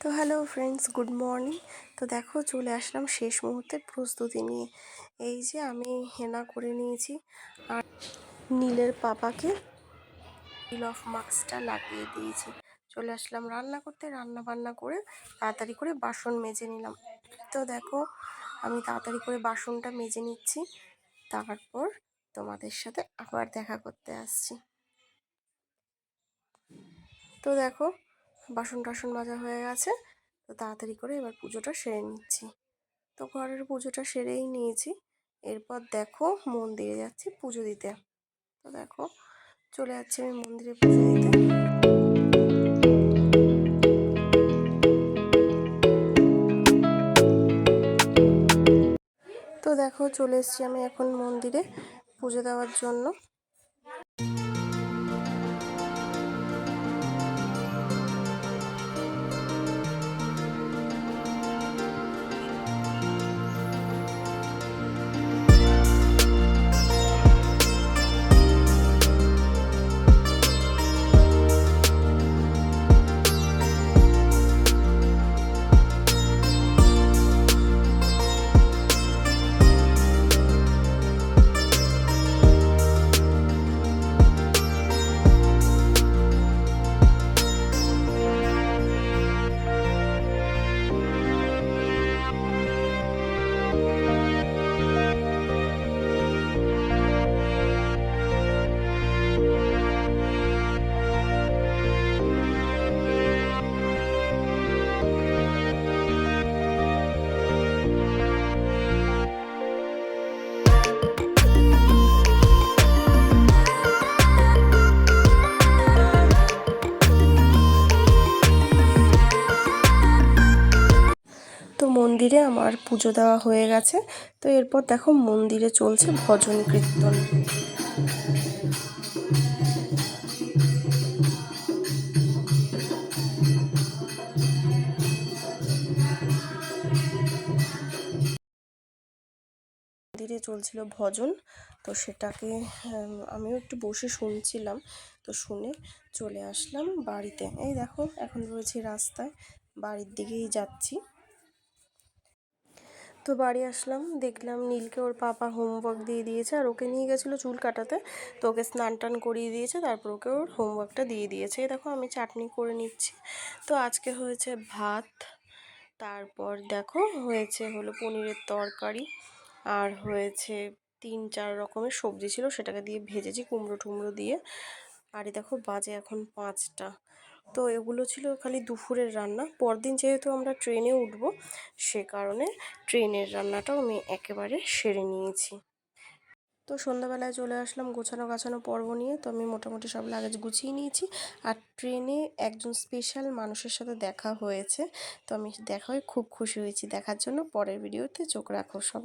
তো hello friends, good morning. তো দেখো, চলে আসলাম শেষ মুহূর্তের প্রস্তুতি নিয়ে। এই যে আমি হেনা করে নিয়েছি আর নীলের পাপাকে নীল অফ মাস্কটা লাগিয়ে দিয়েছি। চলে আসলাম রান্না করতে, রান্না বান্না করে তাড়াতাড়ি করে বাসন মেজে নিলাম। তো দেখো, আমি তাড়াতাড়ি করে বাসনটা মেজে নিচ্ছি, তারপর তোমাদের সাথে আবার দেখা করতে আসছি। তো দেখো বাসন টাসন মাজা হয়ে গেছে। তো তাড়াতাড়ি করে এবার পুজোটা সেরে নিচ্ছি। তো ঘরের পুজোটা সেরেই নিয়েছি। এরপর দেখো মন্দিরে যাচ্ছি পুজো দিতে। তো দেখো চলে যাচ্ছি আমি মন্দিরে পুজো দিতে। তো দেখো চলে এসছি আমি এখন মন্দিরে পুজো দেওয়ার জন্য। মন্দিরে আমার পুজো দেওয়া হয়ে গেছে। তো এরপর দেখো মন্দিরে চলছে ভজন কীর্তন। মন্দিরে চলছিল ভজন। তো সেটাকে আমিও একটু বসে শুনছিলাম। তো শুনে চলে আসলাম বাড়িতে। এই দেখো, এখন রয়েছে রাস্তায়, বাড়ির দিকেই যাচ্ছি। তো বাড়ি আসলাম, দেখলাম নীলকে ওর পাপা হোমওয়ার্ক দিয়ে দিয়েছে আর ওকে নিয়ে গেছিল চুল কাটাতে। তো ওকে স্নান টান করিয়ে দিয়েছে, তারপর ওকে ওর হোমওয়ার্কটা দিয়ে দিয়েছে। দেখো আমি চাটনি করে নিচ্ছি। তো আজকে হয়েছে ভাত, তারপর দেখো হয়েছে হলো পনিরের তরকারি আর হয়েছে তিন চার রকমের সবজি ছিল, সেটাকে দিয়ে ভেজেছি কুমড়ো টুমড়ো দিয়ে। আর দেখো বাজে এখন পাঁচটা। তো এগুলো ছিল খালি দুপুরের রান্না। পরদিন যেহেতু আমরা ট্রেনে উঠবো, সে কারণে ট্রেনের রান্নাটাও আমি একেবারে সেরে নিয়েছি। তো সন্ধ্যাবেলায় চলে আসলাম গোছানো গাছানো পর্ব নিয়ে। তো আমি মোটামুটি সব লাগেজ গুছিয়ে নিয়েছি। আর ট্রেনে একজন স্পেশাল মানুষের সাথে দেখা হয়েছে। তো আমি দেখা হয়ে খুব খুশি হয়েছি। দেখার জন্য পরের ভিডিওতে চোখ রাখো সবাই।